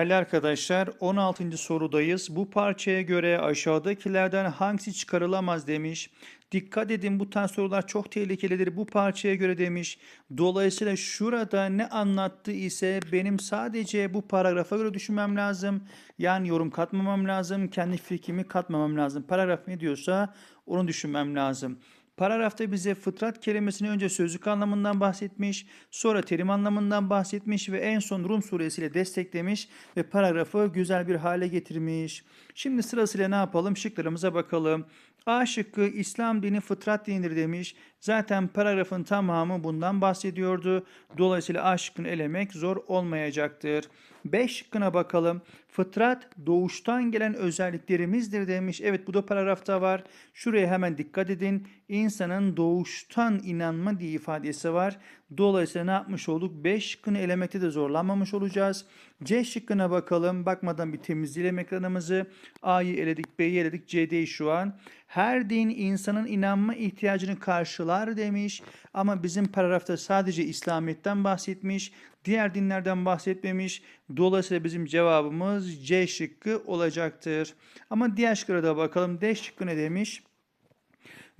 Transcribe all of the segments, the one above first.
Değerli arkadaşlar 16. sorudayız. Bu parçaya göre aşağıdakilerden hangisi çıkarılamaz demiş. Dikkat edin bu tarz sorular çok tehlikelidir. Bu parçaya göre demiş. Dolayısıyla şurada ne anlattı ise benim sadece bu paragrafa göre düşünmem lazım. Yani yorum katmamam lazım. Kendi fikrimi katmamam lazım. Paragraf ne diyorsa onu düşünmem lazım. Paragrafta bize fıtrat kelimesini önce sözlük anlamından bahsetmiş, sonra terim anlamından bahsetmiş ve en son Rum suresiyle desteklemiş ve paragrafı güzel bir hale getirmiş. Şimdi sırasıyla ne yapalım? Şıklarımıza bakalım. A şıkkı İslam dini fıtrat dinidir demiş. Zaten paragrafın tamamı bundan bahsediyordu. Dolayısıyla A şıkkını elemek zor olmayacaktır. B şıkkına bakalım. Fıtrat doğuştan gelen özelliklerimizdir demiş. Evet bu da paragrafta var. Şuraya hemen dikkat edin. İnsanın doğuştan inanma diye ifadesi var. Dolayısıyla ne yapmış olduk? B şıkkını elemekte de zorlanmamış olacağız. C şıkkına bakalım. Bakmadan bir temizleyelim ekranımızı. A'yı eledik, B'yi eledik, C'deyiz şu an. Her din insanın inanma ihtiyacını karşılar demiş. Ama bizim paragrafta sadece İslamiyet'ten bahsetmiş. Diğer dinlerden bahsetmemiş. Dolayısıyla bizim cevabımız C şıkkı olacaktır. Ama diğer şıklara da bakalım. D şıkkı ne demiş?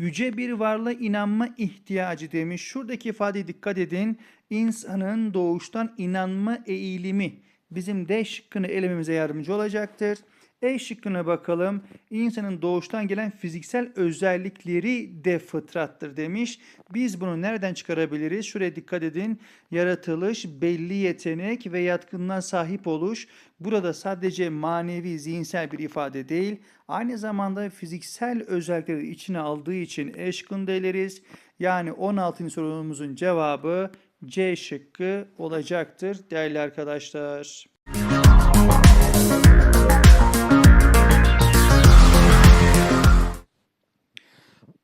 Yüce bir varlığa inanma ihtiyacı demiş. Şuradaki ifadeye dikkat edin. İnsanın doğuştan inanma eğilimi bizim D şıkkını elememize yardımcı olacaktır. E şıkkına bakalım. İnsanın doğuştan gelen fiziksel özellikleri de fıtrattır demiş. Biz bunu nereden çıkarabiliriz? Şuraya dikkat edin. Yaratılış, belli yetenek ve yatkınlığa sahip oluş. Burada sadece manevi, zihinsel bir ifade değil. Aynı zamanda fiziksel özellikleri içine aldığı için E şıkkını eleriz. Yani 16. sorumuzun cevabı C şıkkı olacaktır değerli arkadaşlar.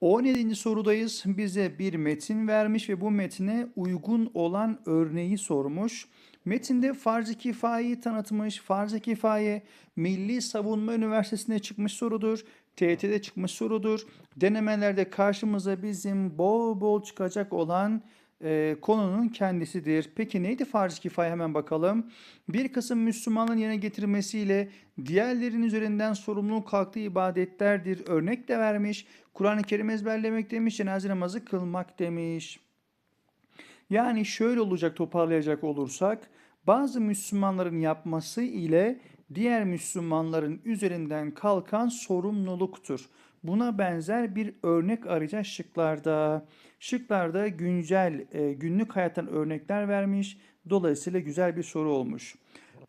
17. sorudayız. Bize bir metin vermiş ve bu metine uygun olan örneği sormuş. Metinde farz-ı kifayeyi tanıtmış. Farz-ı kifaye Milli Savunma Üniversitesi'nde çıkmış sorudur. TYT'de çıkmış sorudur. Denemelerde karşımıza bizim bol bol çıkacak olan e, konunun kendisidir. Peki neydi farz-ı kifaye hemen bakalım. Bir kısım Müslümanların yerine getirmesiyle diğerlerinin üzerinden sorumluluk kalktığı ibadetlerdir. Örnek de vermiş. Kur'an-ı Kerim ezberlemek demiş, cenaze namazı kılmak demiş. Yani şöyle olacak toparlayacak olursak bazı Müslümanların yapması ile diğer Müslümanların üzerinden kalkan sorumluluktur. Buna benzer bir örnek arayacağız şıklarda. Şıklarda güncel e, günlük hayattan örnekler vermiş. Dolayısıyla güzel bir soru olmuş.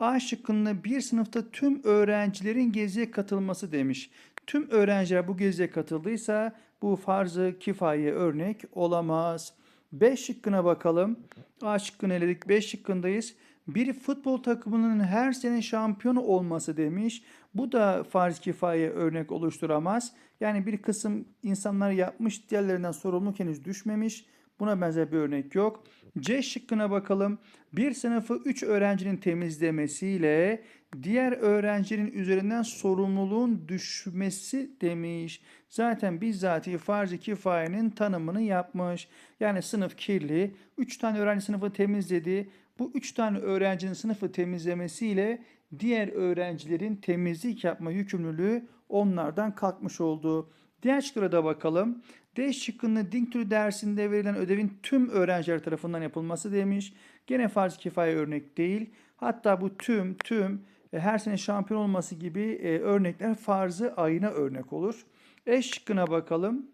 A şıkkında bir sınıfta tüm öğrencilerin geziye katılması demiş. Tüm öğrenciler bu geziye katıldıysa bu farzı kifaye örnek olamaz. B şıkkına bakalım. A şıkkını eledik. B şıkkındayız. Bir futbol takımının her sene şampiyon olması demiş. Bu da farz kifaye örnek oluşturamaz. Yani bir kısım insanlar yapmış, diğerlerinden sorumluluk henüz düşmemiş. Buna benzer bir örnek yok. C şıkkına bakalım. Bir sınıfı 3 öğrencinin temizlemesiyle diğer öğrencinin üzerinden sorumluluğun düşmesi demiş. Zaten bizzati farz-ı kifayenin tanımını yapmış. Yani sınıf kirli. 3 tane öğrenci sınıfı temizledi. Bu 3 tane öğrencinin sınıfı temizlemesiyle diğer öğrencilerin temizlik yapma yükümlülüğü onlardan kalkmış oldu. Diğer şıklara da bakalım. D şıkkını din türü dersinde verilen ödevin tüm öğrenciler tarafından yapılması demiş. Gene farz kifaye örnek değil. Hatta bu tüm, tüm, e, her sene şampiyon olması gibi e, örnekler farzı ayına örnek olur. E şıkkına bakalım.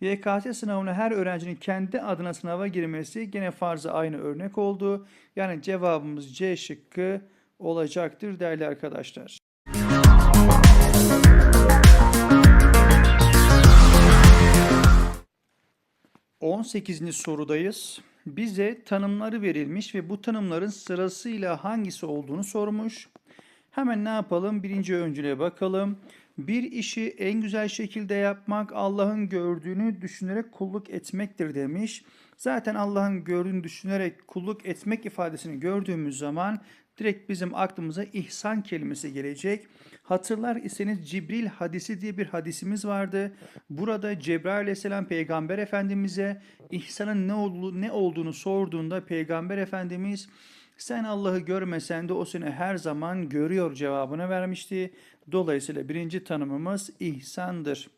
YKS sınavına her öğrencinin kendi adına sınava girmesi gene farzı aynı örnek oldu. Yani cevabımız C şıkkı olacaktır değerli arkadaşlar. 18. sorudayız. Bize tanımları verilmiş ve bu tanımların sırasıyla hangisi olduğunu sormuş. Hemen ne yapalım? Birinci öncüle bakalım. Bir işi en güzel şekilde yapmak Allah'ın gördüğünü düşünerek kulluk etmektir demiş. Zaten Allah'ın gördüğünü düşünerek kulluk etmek ifadesini gördüğümüz zaman direkt bizim aklımıza ihsan kelimesi gelecek. Hatırlar iseniz Cibril hadisi diye bir hadisimiz vardı. Burada Cebrail aleyhisselam peygamber efendimize ihsanın ne, olduğu, ne olduğunu sorduğunda peygamber efendimiz Sen Allah'ı görmesen de o seni her zaman görüyor cevabını vermişti. Dolayısıyla birinci tanımımız ihsandır.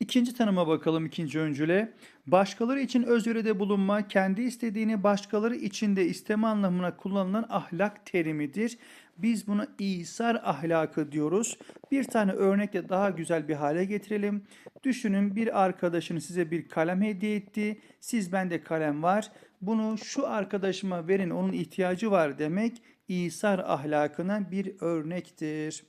İkinci tanıma bakalım ikinci öncüle. Başkaları için özveride bulunma, kendi istediğini başkaları için de isteme anlamına kullanılan ahlak terimidir. Biz buna İsar ahlakı diyoruz. Bir tane örnekle daha güzel bir hale getirelim. Düşünün bir arkadaşınız size bir kalem hediye etti. Siz bende kalem var. Bunu şu arkadaşıma verin onun ihtiyacı var demek İsar ahlakına bir örnektir.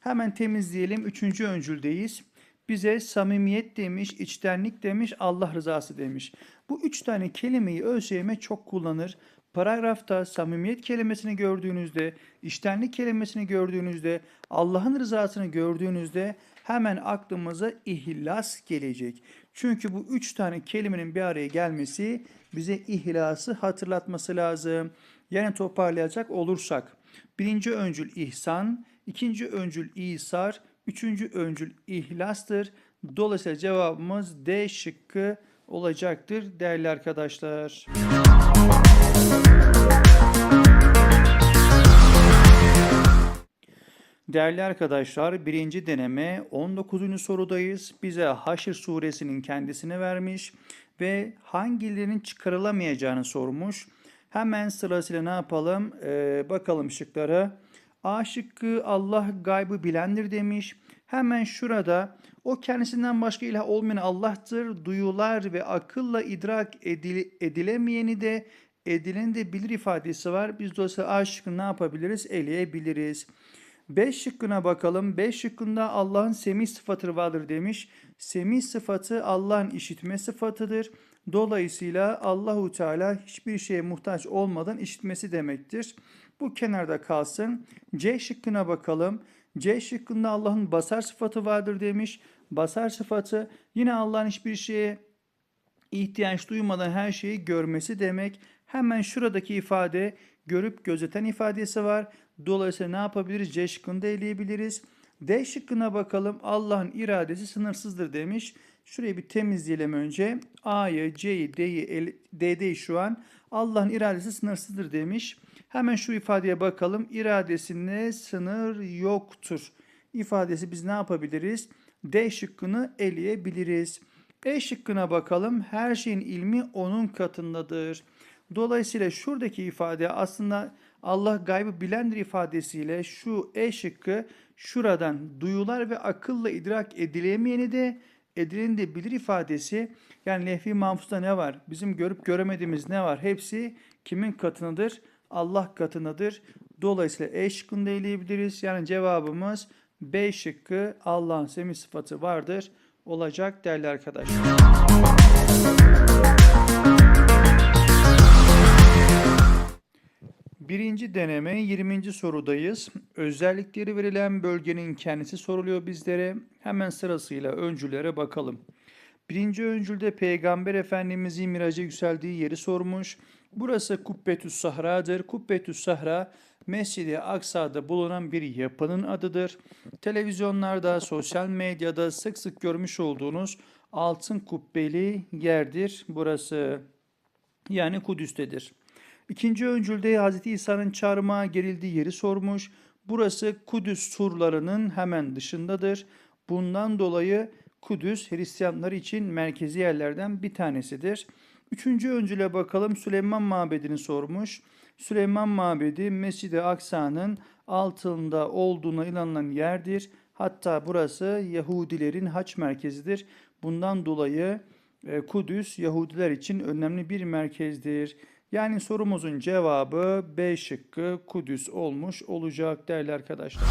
Hemen temizleyelim. Üçüncü öncüldeyiz. Bize samimiyet demiş, içtenlik demiş, Allah rızası demiş. Bu üç tane kelimeyi ÖSYM çok kullanır. Paragrafta samimiyet kelimesini gördüğünüzde, içtenlik kelimesini gördüğünüzde, Allah'ın rızasını gördüğünüzde hemen aklımıza ihlas gelecek. Çünkü bu üç tane kelimenin bir araya gelmesi bize ihlası hatırlatması lazım. Yani toparlayacak olursak birinci öncül ihsan, ikinci öncül İsar, üçüncü öncül ihlastır. Dolayısıyla cevabımız D şıkkı olacaktır değerli arkadaşlar. Değerli arkadaşlar birinci deneme 19. sorudayız. Bize Haşr suresinin kendisini vermiş ve hangilerinin çıkarılamayacağını sormuş. Hemen sırasıyla ne yapalım? Ee, bakalım şıklara. A şıkkı Allah gaybı bilendir demiş. Hemen şurada o kendisinden başka ilah olmayan Allah'tır. Duyular ve akılla idrak edil, edilemeyeni de edileni de bilir ifadesi var. Biz dolayısıyla A şıkkını ne yapabiliriz? Eleyebiliriz. 5 şıkkına bakalım. 5 şıkkında Allah'ın semih sıfatı vardır demiş. Semih sıfatı Allah'ın işitme sıfatıdır. Dolayısıyla Allahu Teala hiçbir şeye muhtaç olmadan işitmesi demektir. Bu kenarda kalsın. C şıkkına bakalım. C şıkkında Allah'ın basar sıfatı vardır demiş. Basar sıfatı yine Allah'ın hiçbir şeye ihtiyaç duymadan her şeyi görmesi demek. Hemen şuradaki ifade görüp gözeten ifadesi var. Dolayısıyla ne yapabiliriz? C şıkkını da eleyebiliriz. D şıkkına bakalım. Allah'ın iradesi sınırsızdır demiş. Şurayı bir temizleyelim önce. A'yı, C'yi, D'yi, D'deyi şu an. Allah'ın iradesi sınırsızdır demiş. Hemen şu ifadeye bakalım. İradesinde sınır yoktur. İfadesi biz ne yapabiliriz? D şıkkını eleyebiliriz. E şıkkına bakalım. Her şeyin ilmi onun katındadır. Dolayısıyla şuradaki ifade aslında Allah gaybı bilendir ifadesiyle şu E şıkkı şuradan duyular ve akılla idrak edilemeyeni de edileni de bilir ifadesi yani lehvi mahfuzda ne var? Bizim görüp göremediğimiz ne var? Hepsi kimin katındadır? Allah katındadır. Dolayısıyla E şıkkını da eleyebiliriz. Yani cevabımız B şıkkı Allah'ın semih sıfatı vardır olacak değerli arkadaşlar. Birinci deneme 20. sorudayız. Özellikleri verilen bölgenin kendisi soruluyor bizlere. Hemen sırasıyla öncülere bakalım. Birinci öncülde Peygamber Efendimizin miraca yükseldiği yeri sormuş. Burası Kubbetüs Sahra'dır. Kubbetüs Sahra Mescid-i Aksa'da bulunan bir yapının adıdır. Televizyonlarda, sosyal medyada sık sık görmüş olduğunuz altın kubbeli yerdir burası. Yani Kudüs'tedir. İkinci öncülde Hz. İsa'nın çarmıha gerildiği yeri sormuş. Burası Kudüs surlarının hemen dışındadır. Bundan dolayı Kudüs Hristiyanlar için merkezi yerlerden bir tanesidir. Üçüncü öncüle bakalım Süleyman Mabedi'ni sormuş. Süleyman Mabedi Mescid-i Aksa'nın altında olduğuna inanılan yerdir. Hatta burası Yahudilerin haç merkezidir. Bundan dolayı e, Kudüs Yahudiler için önemli bir merkezdir. Yani sorumuzun cevabı B şıkkı Kudüs olmuş olacak değerli arkadaşlar.